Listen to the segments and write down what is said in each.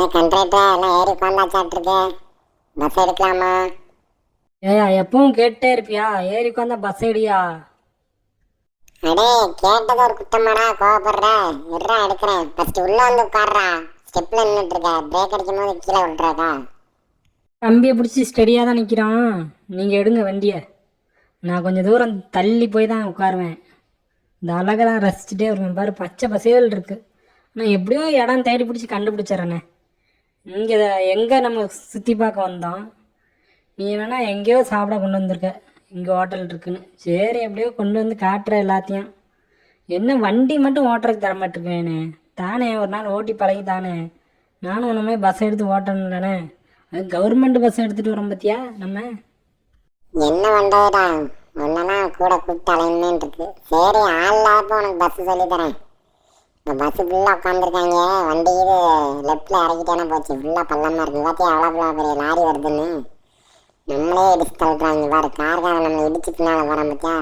என்ன கண்ட்ராக்டா எல்லாம் ஏறி உட்காந்தாச்சாட்டிருக்கு பஸ் எடுக்கலாமா? ஏயா எப்பவும் கேட்டே இருப்பியா? ஏறி உட்காந்தா பஸ் ஏடியா அடே கேட்டது ஒரு குத்தமாடா கோவப்படுற. இருடா எடுக்கிறேன். ஃபர்ஸ்ட் உள்ள வந்து உட்கார்றா. ஸ்டெப்ல நின்றுட்டு இருக்க பிரேக் அடிக்கும் போது கீழே விட்டுறாக்கா தம்பியை பிடிச்சி ஸ்டெடியாக தான் நிற்கிறான் நீங்கள் எடுங்க வண்டியை. நான் கொஞ்சம் தூரம் தள்ளி போய் தான் உட்காருவேன். இந்த அழகெல்லாம் ரசிச்சுட்டே வருவேன். பாரு பச்சை பசேல் இருக்கு. ஆனால் எப்படியோ இடம் தேடி பிடிச்சி கண்டுபிடிச்சிட்றேனே. இங்கே எங்கே நம்ம சுற்றி பார்க்க வந்தோம். நீ வேணா எங்கேயோ சாப்பிட கொண்டு வந்திருக்க. இங்கே ஹோட்டல் இருக்குன்னு. சரி எப்படியோ கொண்டு வந்து காட்டுற எல்லாத்தையும். என்ன வண்டி மட்டும் ஓட்டுறதுக்கு தர தானே ஒரு நாள் ஓட்டி பழகி தானே. நானும் ஒன்றுமே பஸ் எடுத்து ஓட்டணும் தானே அது கவர்மெண்ட் பஸ் எடுத்துகிட்டு வரோம் பார்த்தியா நம்ம? என்ன பண்றதுடா? ஒன்றுனா கூட கூப்பிட்டு அலையணுன்னு இருக்கு. சரி ஆள் உனக்கு பஸ் சொல்லி தரேன். பஸ் ஃபுல்லாக உட்காந்துருக்காங்க வண்டி இது லெஃப்டில் இறக்கிட்டேனா போச்சு. ஃபுல்லாக பள்ளமாக இருக்குது பார்த்தியா அவ்வளோ பெரிய லாரி வருதுன்னு. நம்மளே இடிச்சு தள்ளுறாங்க பாரு கார்காரன் நம்ம இடிச்சு பின்னால் வரோம் பார்த்தியா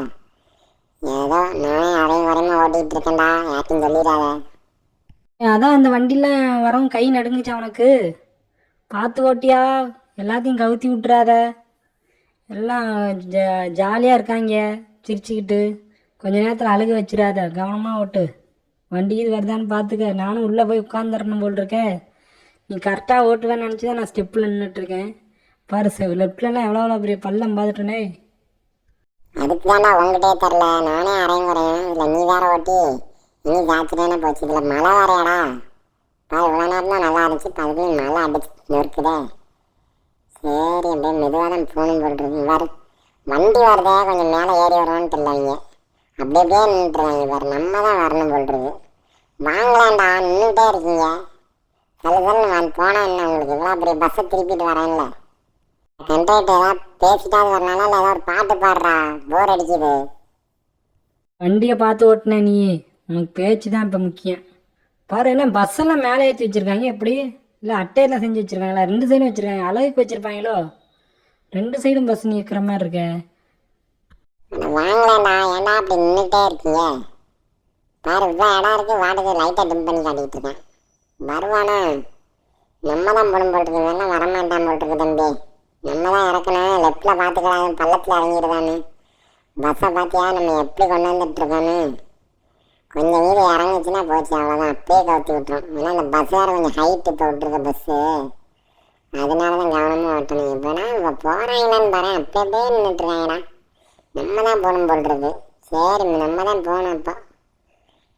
ஏதோ நானே அரையும் வரையும் ஓட்டிகிட்டு இருக்கேன்டா. யாருக்கும் சொல்லிடாத. அதான் அந்த வண்டியில் வரவும் கை நடுங்குச்சு அவனுக்கு பார்த்து ஓட்டியா? எல்லாத்தையும் கவுத்தி விட்டுறாத. எல்லாம் ஜா ஜாலியாக இருக்காங்க. சிரிச்சுக்கிட்டு கொஞ்ச நேரத்தில் அழுக வச்சிடாத. கவனமாக ஓட்டு. வண்டி இது வருதான்னு பார்த்துக்க நானும் உள்ளே போய் உட்காந்துடணும் போல் இருக்கேன் நீ கரெக்டாக ஓட்டுவேன்னு நினச்சி தான் நான் ஸ்டெப்பில் நின்றுட்டுருக்கேன் பாரு லெஃப்ட்லலாம் எவ்வளோ எவ்வளோ பெரிய பள்ளம் பார்த்துட்டேனே அதுக்கு தான்டா உங்ககிட்டே தெரில நானே அரையும் குறையும் இல்லை நீ வேற ஓட்டி. நீ ஜாக்கிரதானே போச்சு. இதில் மழை வேறையாடா. பாரு இவ்வளோ நேரம் தான் நல்லா இருந்துச்சு இப்போ மழை அடிச்சு நொறுக்குதே சரி அப்படியே மெதுவாக தான் போகணும் போட்டுருக்கு பாரு வண்டி வருதே கொஞ்சம் மேலே ஏறி வருவான்ட்டு இல்லை அப்படியே நின்றுட்டுருக்காங்க பாரு நம்ம தான் வரணும் சொல்கிறது வாங்கலாம்டா நின்றுட்டே இருக்கீங்க. சல்லு சல்லு நான் போனால் என்ன உங்களுக்கு. இவ்வளோ பெரிய பஸ்ஸை திருப்பிட்டு வரேன்ல. கண்ட்ராக்டர் ஏதாவது பேசிட்டாது வரனால இல்லை ஏதாவது ஒரு பாட்டு பாடுறா. போர் அடிக்குது. வண்டியை பார்த்து ஓட்டின நீ. உனக்கு பேச்சு தான் இப்போ முக்கியம். பாரு என்ன பஸ்ஸெல்லாம் மேலே ஏற்றி வச்சுருக்காங்க. எப்படி? இல்லை அட்டையெல்லாம் செஞ்சு வச்சுருக்காங்களா? ரெண்டு சைடும் வச்சுருக்காங்க. அழகுக்கு வச்சுருப்பாங்களோ? ரெண்டு சைடும் பஸ் நிற்கிற மாதிரி இருக்க. வாங்கலாம்டா. ஏன்டா அப்படி நின்றுட்டே இருக்கீங்க? பாரு இவ்வளோ இடம் இருக்கு. வாடகை லைட்டை டிம் பண்ணி காட்டிட்டு இருக்கேன். வருவானா? நம்ம தான் போடும் போட்டுருக்கு வேணா வரமாட்டான் போட்டுருக்கு தம்பி. நம்ம தான் இறக்கணும். லெஃப்டில் பார்த்துக்கலாம் பள்ளத்தில் இறங்கிடுதான்னு. பஸ்ஸை பார்த்தியா நம்ம எப்படி கொண்டு வந்துட்டுருக்கோன்னு கொஞ்சம் வீடு இறங்குச்சுன்னா போச்சு. அவ்வளோதான் அப்படியே கவுத்தி விட்டுரும். ஏன்னா அந்த பஸ் வேறு கொஞ்சம் ஹைட்டு இப்போ விட்டுருக்க பஸ்ஸு அதனால தான் கவனமாக ஓட்டணும். இப்போனா இப்போ போகிறாங்களான்னு பாரு. அப்படியே போய் நின்றுட்டுருக்காங்கடா நம்ம தான் போகணும் போல் இருக்கு. சரி நம்ம தான் போகணும் அப்போ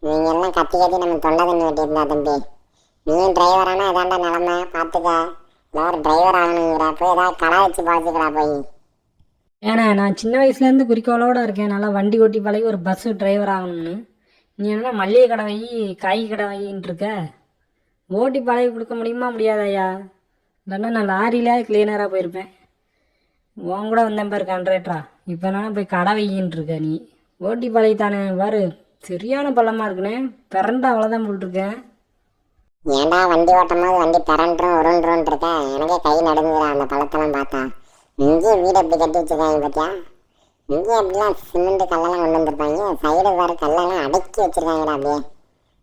நீங்கள் எல்லாம் கத்தி கத்தி நம்ம தொண்டை தண்ணி வெட்டியிருந்தா தம்பி நீயும் டிரைவரானா இதாண்டா நிலமை. பார்த்துக்க இல்லை ஒரு டிரைவர் ஆகணுங்கிற. போய் ஏதாவது கடை வச்சு பார்த்துக்கிறா போய். ஏன்னா நான் சின்ன வயசுலேருந்து குறிக்கோளோடு இருக்கேன். நல்லா வண்டி ஓட்டி பழகி ஒரு பஸ்ஸு டிரைவர் ஆகணும்னு. நீ என்ன மளிகை கடை வை காய் கடை வையின்னு இருக்க? ஓட்டி பழகி கொடுக்க முடியுமா முடியாதாயா இல்லைன்னா நான் லாரியிலே கிளீனராக போயிருப்பேன். உன் கூட வந்தேன் பாரு கான்ட்ராக்டரா இப்போ நான் போய் கடை வைக்கின்னு இருக்க நீ. ஓட்டி பழையத்தானே பாரு. சரியான பள்ளமாக இருக்குண்ணே பிறண்டா அவ்வளோதான் போட்டிருக்கேன் ஏன்டா வண்டி ஓட்டும் போது வண்டி பிறன்றும் உருண்டுரும் இருக்கேன் எனக்கே கை நடுங்குதுடா அந்த பழத்தெல்லாம் பார்த்தா. இங்கேயும் வீடு எப்படி கட்டி வச்சிருக்காங்க பார்த்தியா இங்கேயும் அப்படிலாம் சிமெண்ட் கல்லெல்லாம் கொண்டு வந்திருப்பாங்க? சைடு வேறு கல்லெல்லாம் அடக்கி வச்சிருக்காங்கடா அப்படியே.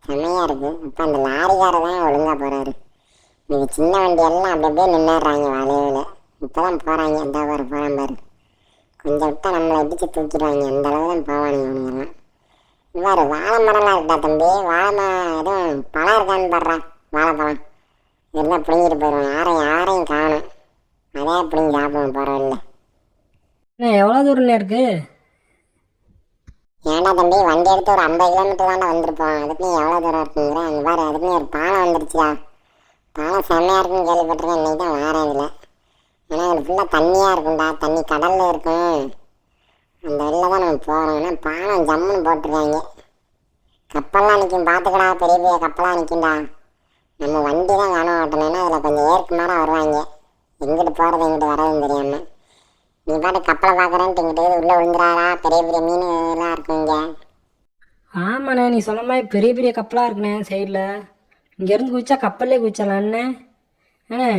செம்மையாக இருக்குது இப்போ அந்த லாரிக்காரர் தான் ஒழுங்காக போகிறாரு இது சின்ன வண்டி எல்லாம் அப்படி அப்படியே நின்றுடுறாங்க வளைவில் இப்போ தான் போகிறாங்க அந்த பாரு போகிறான் பாரு. கொஞ்சம் விட்டா நம்மளை இடிச்சு தூக்கிடுவாங்க. அந்த அளவு தான் போவானுங்க இவனுங்கெல்லாம் இவ்வாறு வாழை மரம்லாம் இருக்கா தம்பி? வாழை மரம் எதுவும் பழம் இருக்கான்னு பாடுறா வாழைப்பழம். எல்லாம் பிடிங்கிட்டு போயிடுவோம் யாரையும் யாரையும் காணும். அதே பிடிங்கி சாப்பிடுவோம் பரவாயில்ல அண்ணே எவ்வளோ தூரம்ண்ணே இருக்குது ஏன்டா தம்பி வண்டி எடுத்து ஒரு ஐம்பது கிலோமீட்டர் தாண்டா வந்திருப்போம். அதுக்கு நீ எவ்வளோ தூரம் இருக்குங்கிற? அங்கே பாரு அதுக்கு நீ ஒரு பாலம் வந்துருச்சுடா. பாலம் செம்மையாக இருக்குன்னு கேள்விப்பட்டிருக்கேன். இன்னைக்கு தான் வாரேன் இதில். ஆனால் இது ஃபுல்லாக தண்ணியாக இருக்கும்டா. தண்ணி கடலில் இருக்கும் அந்த வெளில தான் நம்ம போகிறோம் ஆனால் பானம் ஜம்முன்னு போட்டிருக்காங்க. கப்பல்லாம் நிற்கும் பார்த்துக்கடா பெரிய பெரிய கப்பலாக நிற்கும்டா நம்ம வண்டி தான் காண ஓட்டணும்னா அதில் கொஞ்சம் ஏற்குமாராக வருவாங்க. எங்கிட்டு போகிறது எங்கிட்டு வரதுன்னு தெரியாமல் நீ பாட்டு கப்பலை பார்க்குறேன்ட்டு இங்கிட்டு உள்ளே விழுந்துறாரா? பெரிய பெரிய மீன் இருக்குங்க ஆமாண்ணே நீ சொன்ன மாதிரி பெரிய பெரிய கப்பலாக இருக்குண்ணே சைடில் இங்கேருந்து குதிச்சா கப்பல்லே குதிச்சலாண்ணே அண்ணே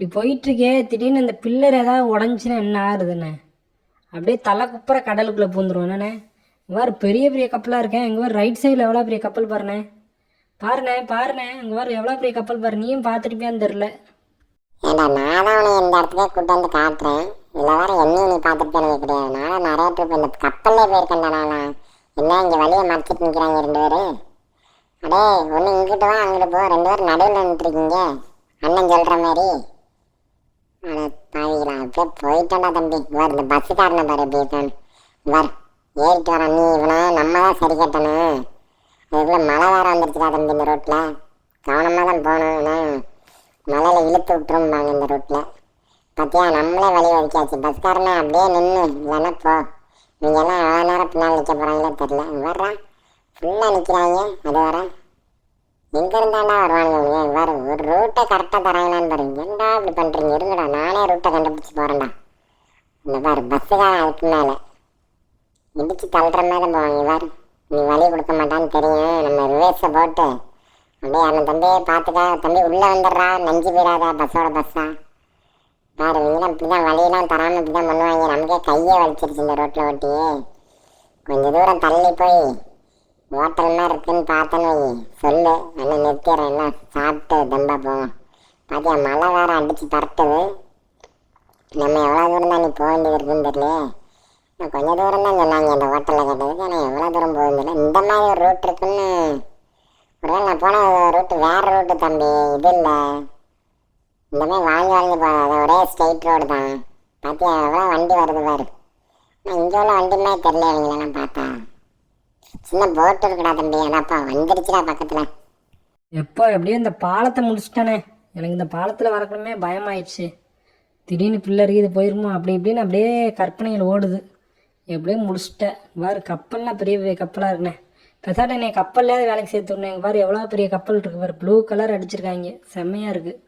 இப்படி போயிட்டுருக்கே திடீர்னு இந்த பில்லர் ஏதாவது உடஞ்சின்னா என்ன ஆகுதுண்ணே அப்படியே தலை குப்புற கடலுக்குள்ளே பூந்துருவோம் என்னண்ணே? வேறு பெரிய பெரிய கப்பலாக இருக்கேன் எங்கள் ரைட் சைடில் எவ்வளோ பெரிய கப்பல் பாருண்ணே. பாருண்ணே பாருண்ணே. இங்கே வேறு எவ்வளோ பெரிய கப்பல் பாரு. நீயும் பார்த்துருப்பியான்னு தெரில ஏண்டா நான் தான் உன்னை இந்த இடத்துக்கே கூட்டு வந்து காட்டுறேன். இதில் வேற என்னையும் நீ பார்த்துட்டு கிடையாது நானும் நிறைய ட்ரிப் இந்த கப்பல்லே போயிருக்கேன்டா நான் என்ன இங்கே வழியை மறைச்சிட்டு நிற்கிறாங்க ரெண்டு பேர்? அடே ஒன்று இங்கிட்டு வா அங்கிட்டு போ. ரெண்டு பேரும் நடுவில் நின்றுருக்கீங்க அண்ணன் சொல்கிற மாதிரி. அப்படியே போயிட்டேன்டா தம்பி. இவர் இந்த பஸ்ஸுக்காரனை பாரு எப்படி இருக்கான்னு. ஏறிட்டு வரான் நீ இவனை நம்ம தான் சரி கட்டணும். அதுக்குள்ளே மழை வேற வந்துருச்சுடா தம்பி இந்த ரோட்டில் கவனமாக தான் போகணும் ஆனால் இழுத்து விட்டுரும்பாங்க இந்த ரோட்டில் பார்த்தியா நம்மளே வழி ஒதுக்கியாச்சு. பஸ்காரனை அப்படியே நின்று இல்லைன்னா போ. இவங்க எல்லாம் எவ்வளோ நேரம் பின்னால் நிற்க போகிறாங்களோ தெரில வர்றா ஃபுல்லாக நிற்கிறாங்க அது வரேன் எங்கே இருந்தாண்டா வருவானுங்க ஏன் வேறு ஒரு ரூட்டை கரெக்டாக தராங்களான்னு பாருங்க என்னடா இப்படி பண்ணுறீங்க இருங்கடா நானே ரூட்டை கண்டுபிடிச்சி போகிறேன்டா இந்த பாரு பஸ்ஸுக்காக அதுக்கு மேலே. இடிச்சு தள்ளுற மாதிரி போவாங்க பாரு. நீ வழி கொடுக்க மாட்டான்னு தெரியும். நம்ம ரிவேர்ஸை போட்டு அப்படியே அவன் தம்பியை பார்த்துக்கா. தம்பி உள்ளே வந்துடுறா. நஞ்சு போயிடாதா பஸ்ஸோட பஸ்ஸா பாரு இவங்களாம் இப்படி தான் வழியெல்லாம் தராமல் இப்படி தான் பண்ணுவாங்க. நமக்கே கையை வலிச்சிருச்சு இந்த ரோட்டில் ஓட்டி கொஞ்சம் தூரம் தள்ளி போய் ஹோட்டல்லாம் இருக்குன்னு பார்த்தேன்னு வை சொல்லு அண்ணன் நிறுத்திடுறேன் எல்லாம் சாப்பிட்டு தம்பா போவோம். பாத்தியா மழை வேற அடித்து பரட்டுது நம்ம எவ்வளோ தூரம் தான் நீ போக வேண்டியது இருக்குன்னு தெரியலையே. நான் கொஞ்சம் தூரம் தான் சொன்னாங்க இந்த ஹோட்டலில் கேட்டதுக்கு. ஆனால் எவ்வளோ தூரம் போக தெரியல. இந்த மாதிரி ஒரு ரூட் இருக்குன்னு. ஒருவேளை நான் போன ரூட்டு வேற ரூட்டு தம்பி இது இல்லை. இந்த மாதிரி வாழ்ந்து வாழ்ந்து போகாத ஒரே ஸ்ட்ரெயிட் ரோடு தான். பார்த்தியா எவ்வளோ வண்டி வருது பாரு. நான் இங்கே உள்ள வண்டி மாதிரி தெரியல இவங்களெல்லாம் பார்த்தா. சின்ன போட்டு இருக்குடா தம்பி. அதாப்பா வந்துருச்சுடா பக்கத்தில். எப்போ எப்படியோ இந்த பாலத்தை முடிச்சிட்டானே. எனக்கு இந்த பாலத்தில் வரக்கணுமே பயமாயிடுச்சு. திடீர்னு பிள்ளை இது போயிருமோ? அப்படி இப்படின்னு அப்படியே கற்பனையில் ஓடுது. எப்படியோ முடிச்சிட்டேன். பாரு கப்பல்லாம் பெரிய பெரிய கப்பலாக இருக்குண்ணே. பெசாட்ட என்னை கப்பல்லையாவது வேலைக்கு சேர்த்து விடணும் பாரு எவ்வளோ பெரிய கப்பல் இருக்குது பாரு. ப்ளூ கலர் அடிச்சிருக்காங்க. செம்மையாக இருக்குது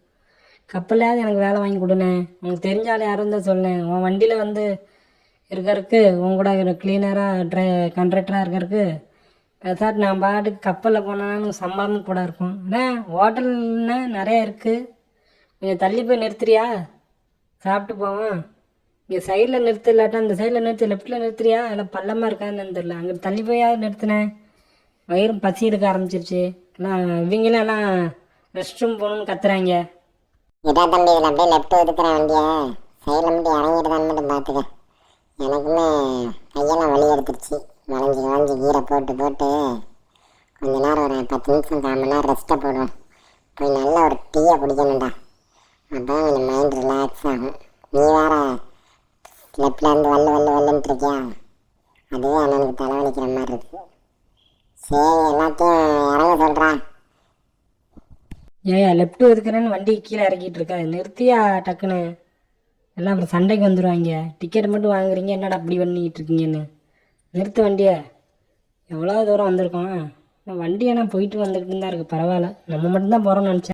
கப்பல்லையாவது எனக்கு வேலை வாங்கி கொடுண்ணே. உனக்கு தெரிஞ்சாலும் யாரும் தான் சொன்னேன் உன் வண்டியில் வந்து இருக்கிறதுக்கு உன் கூட க்ளீனராக ட்ரை கண்ட்ராக்டராக இருக்கிறதுக்கு சார் நான் பாட்டுக்கு கப்பலில் போனாலும் சம்பளமும் கூட இருக்கும். அண்ணா ஹோட்டல்னா நிறையா இருக்குது கொஞ்சம் தள்ளி போய் நிறுத்துறியா? சாப்பிட்டு போவோம். இங்கே சைடில் நிறுத்து இல்லாட்டா அந்த சைடில் நிறுத்து லெஃப்ட்டில் நிறுத்துறியா? இல்லை பள்ளமாக இருக்கான்னு தெரில அங்கே தள்ளி போயாவது நிறுத்தினேன் வயிறும் பசி எடுக்க ஆரம்பிச்சிருச்சு. எல்லாம் இவங்களும் எல்லாம் ரெஸ்ட் ரூம் போகணும்னு கத்துறாங்க. இதான் தம்பி இதில் அப்படியே லெஃப்ட் ஒதுக்குறேன் வண்டியை சைடில் மட்டும் இறங்கிட்டு மட்டும் பார்த்துக்க. எனக்குமே கையெல்லாம் வலி எடுத்துருச்சு. வளைஞ்சி வளைஞ்சி கீரை போட்டு போட்டு கொஞ்ச நேரம் ஒரு பத்து நிமிஷம் கால் மணி நேரம் ரெஸ்ட்டை போடுவேன். போய் நல்ல ஒரு டீயை குடிக்கணும்டா. அப்போ கொஞ்சம் மைண்ட் ரிலாக்ஸ் ஆகும். நீ வேற லெஃப்ட்லேருந்து வல்லு வல்லு வல்லுன்ட்டு அதுவே அண்ணனுக்கு தலைவலிக்கிற மாதிரி இருக்கு. சரி எல்லாத்தையும் இறங்க சொல்கிறேன் ஏன் லெஃப்ட் ஒதுக்குறேன்னு வண்டி கீழே இறக்கிட்டு இருக்கா. நிறுத்தியா டக்குன்னு. எல்லாம் அப்புறம் சண்டைக்கு வந்துடுவாங்க டிக்கெட் மட்டும் வாங்குறீங்க. என்னடா அப்படி பண்ணிக்கிட்டு இருக்கீங்கன்னு. நிறுத்து வண்டியை. எவ்வளோ தூரம் வந்திருக்கோம். வண்டி ஆனால் போயிட்டு வந்துக்கிட்டு தான் இருக்குது பரவாயில்ல. நம்ம மட்டும்தான் போகிறோம்னு நினச்சேன்.